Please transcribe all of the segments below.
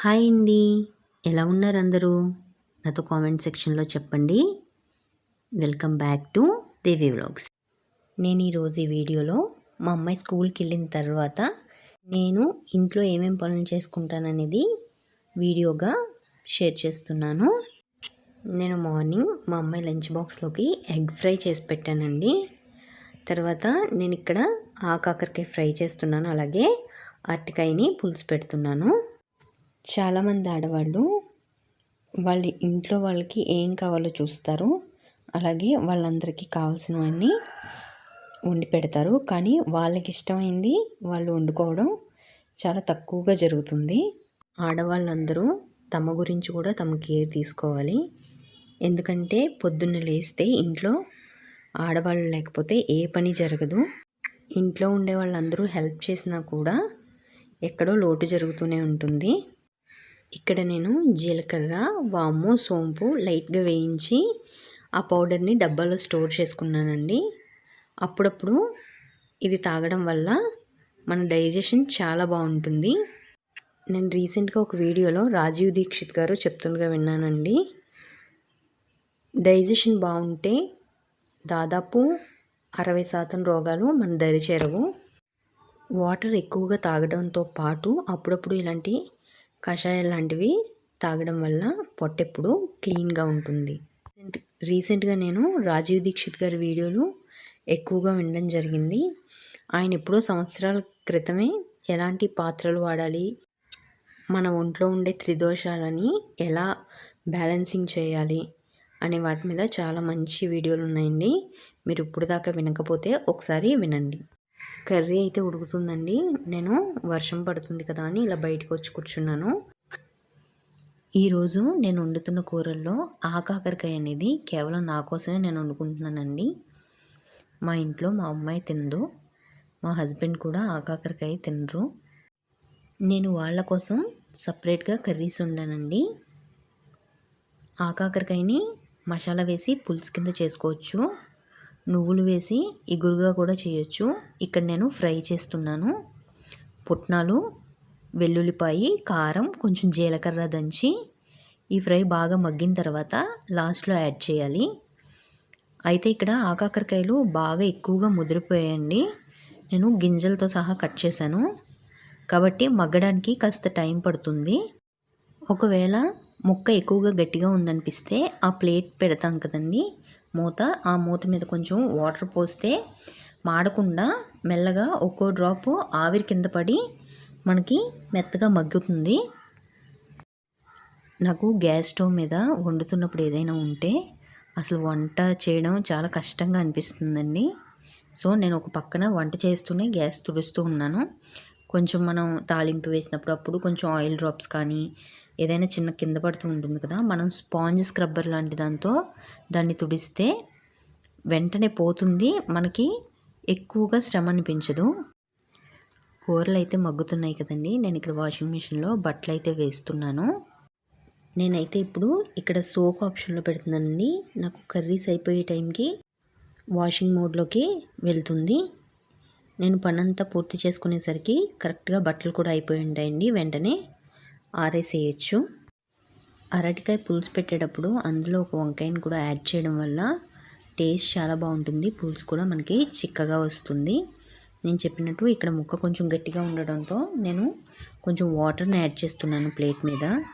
Hi అండి. ఎలా ఉన్నారు అందరూ? నాతో కామెంట్ సెక్షన్లో చెప్పండి. Welcome back to Devi vlogs. నేను ఈరోజు ఈ వీడియోలో మా అమ్మాయి స్కూల్కి వెళ్ళిన తర్వాత నేను ఇంట్లో ఏమేం పనులు చేసుకుంటాననేది వీడియోగా షేర్ చేస్తున్నాను. నేను మార్నింగ్ మా అమ్మాయి లంచ్ బాక్స్లోకి ఎగ్ ఫ్రై చేసి పెట్టానండి. తర్వాత నేను ఇక్కడ ఆకాకరకాయ ఫ్రై చేస్తున్నాను. అలాగే అరటికాయని పులుసు పెడుతున్నాను. చాలామంది ఆడవాళ్ళు వాళ్ళ ఇంట్లో వాళ్ళకి ఏం కావాలో చూస్తారు. అలాగే వాళ్ళందరికీ కావాల్సినవన్నీ వండి పెడతారు. కానీ వాళ్ళకి ఇష్టమైంది వాళ్ళు వండుకోవడం చాలా తక్కువగా జరుగుతుంది. ఆడవాళ్ళందరూ తమ గురించి కూడా తమ కేర్ తీసుకోవాలి. ఎందుకంటే పొద్దున్న లేస్తే ఇంట్లో ఆడవాళ్ళు లేకపోతే ఏ పని జరగదు. ఇంట్లో ఉండే వాళ్ళందరూ హెల్ప్ చేసినా కూడా ఎక్కడో లోటు జరుగుతూనే ఉంటుంది. ఇక్కడ నేను జీలకర్ర వాము సోంపు లైట్గా వేయించి ఆ పౌడర్ని డబ్బాలో స్టోర్ చేసుకున్నానండి. అప్పుడప్పుడు ఇది తాగడం వల్ల మన డైజెషన్ చాలా బాగుంటుంది. నేను రీసెంట్గా ఒక వీడియోలో రాజీవ్ దీక్షిత్ గారు చెప్తుండగా విన్నానండి. డైజెషన్ బాగుంటే దాదాపు అరవై శాతం రోగాలు మన దరి చేరవు వాటర్ ఎక్కువగా తాగడంతో పాటు అప్పుడప్పుడు ఇలాంటి కషాయం లాంటివి తాగడం వల్ల పొట్టెప్పుడు క్లీన్గా ఉంటుంది. రీసెంట్గా నేను రాజీవ్ దీక్షిత్ గారి వీడియోలు ఎక్కువగా వినడం జరిగింది. ఆయన ఎప్పుడో సంవత్సరాల క్రితమే ఎలాంటి పాత్రలు వాడాలి మన ఒంట్లో ఉండే త్రిదోషాలని ఎలా బ్యాలెన్సింగ్ చేయాలి అనే వాటి మీద చాలా మంచి వీడియోలు ఉన్నాయండి. మీరు ఇప్పుడు దాకా వినకపోతే ఒకసారి వినండి. కర్రీ అయితే ఉడుకుతుందండి. నేను వర్షం పడుతుంది కదా అని ఇలా బయటకు వచ్చి కూర్చున్నాను. ఈరోజు నేను వండుతున్న కూరల్లో ఆకాకరకాయ అనేది కేవలం నా కోసమే నేను వండుకుంటున్నానండి. మా ఇంట్లో మా అమ్మాయి తినదు. మా హస్బెండ్ కూడా ఆకాకరకాయ తినరు. నేను వాళ్ళ కోసం సపరేట్గా కర్రీస్ వండానండి. ఆకాకరకాయని మసాలా వేసి పులుసు కింద చేసుకోవచ్చు. నువ్వులు వేసి ఇగురుగా కూడా చేయొచ్చు. ఇక్కడ నేను ఫ్రై చేస్తున్నాను. పుట్నాలు వెల్లుల్లిపాయి కారం కొంచెం జీలకర్ర దంచి ఈ ఫ్రై బాగా మగ్గిన తర్వాత లాస్ట్లో యాడ్ చేయాలి. అయితే ఇక్కడ ఆకాకరకాయలు బాగా ఎక్కువగా ముదిరిపోయాయండి. నేను గింజలతో సహా కట్ చేశాను. కాబట్టి మగ్గడానికి కాస్త టైం పడుతుంది. ఒకవేళ ముక్క ఎక్కువగా గట్టిగా ఉందనిపిస్తే ఆ ప్లేట్ పెడతాం కదండి. మూత ఆ మూత మీద కొంచెం వాటర్ పోస్తే మాడకుండా మెల్లగా ఒక్కో డ్రాప్ ఆవిరి కింద పడి మనకి మెత్తగా మగ్గుతుంది. నాకు గ్యాస్ స్టవ్ మీద వండుతున్నప్పుడు ఏదైనా ఉంటే అసలు వంట చేయడం చాలా కష్టంగా అనిపిస్తుందండి. సో నేను ఒక పక్కన వంట చేస్తూనే గ్యాస్ తుడుస్తూ ఉన్నాను. కొంచెం మనం తాలింపు వేసినప్పుడు అప్పుడు కొంచెం ఆయిల్ డ్రాప్స్ కానీ ఏదైనా చిన్న కింద పడుతూ ఉంటుంది కదా మనం స్పాంజ్ స్క్రబ్బర్ లాంటి దాంతో దాన్ని తుడిస్తే వెంటనే పోతుంది మనకి ఎక్కువగా శ్రమ అనిపించదు. కూరలు అయితే మగ్గుతున్నాయి కదండి నేను ఇక్కడ వాషింగ్ మిషన్లో బట్టలు అయితే వేస్తున్నాను. నేనైతే ఇప్పుడు ఇక్కడ సోప్ ఆప్షన్లో పెడుతున్నానండి నాకు కర్రీస్ అయిపోయే టైంకి వాషింగ్ మోడ్లోకి వెళ్తుంది. నేను పనంతా పూర్తి చేసుకునేసరికి కరెక్ట్గా బట్టలు కూడా అయిపోయి ఉంటాయండి వెంటనే. ఆరేసేయచ్చు. అరటికాయ పులుసు పెట్టేటప్పుడు అందులో ఒక వంకాయని కూడా యాడ్ చేయడం వల్ల టేస్ట్ చాలా బాగుంటుంది. పులుసు కూడా మనకి చిక్కగా వస్తుంది. నేను చెప్పినట్టు ఇక్కడ ముక్క కొంచెం గట్టిగా ఉండడంతో నేను కొంచెం వాటర్ని యాడ్ చేస్తున్నాను ప్లేట్ మీద.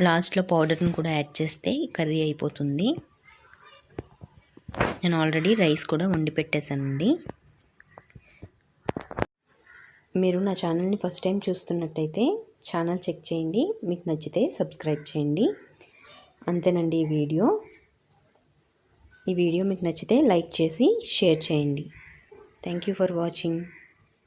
లాస్ట్లో పౌడర్ని కూడా యాడ్ చేస్తే కర్రీ అయిపోతుంది. నేను ఆల్రెడీ రైస్ కూడా వండి పెట్టేశానండి. మీరు నా ఛానల్ని ఫస్ట్ టైం చూస్తున్నట్టయితే ఛానల్ చెక్ చేయండి. మీకు నచ్చితే సబ్స్క్రైబ్ చేయండి. అంతేనండి ఈ వీడియో. ఈ వీడియో మీకు నచ్చితే లైక్ చేసి షేర్ చేయండి. Thank you for watching.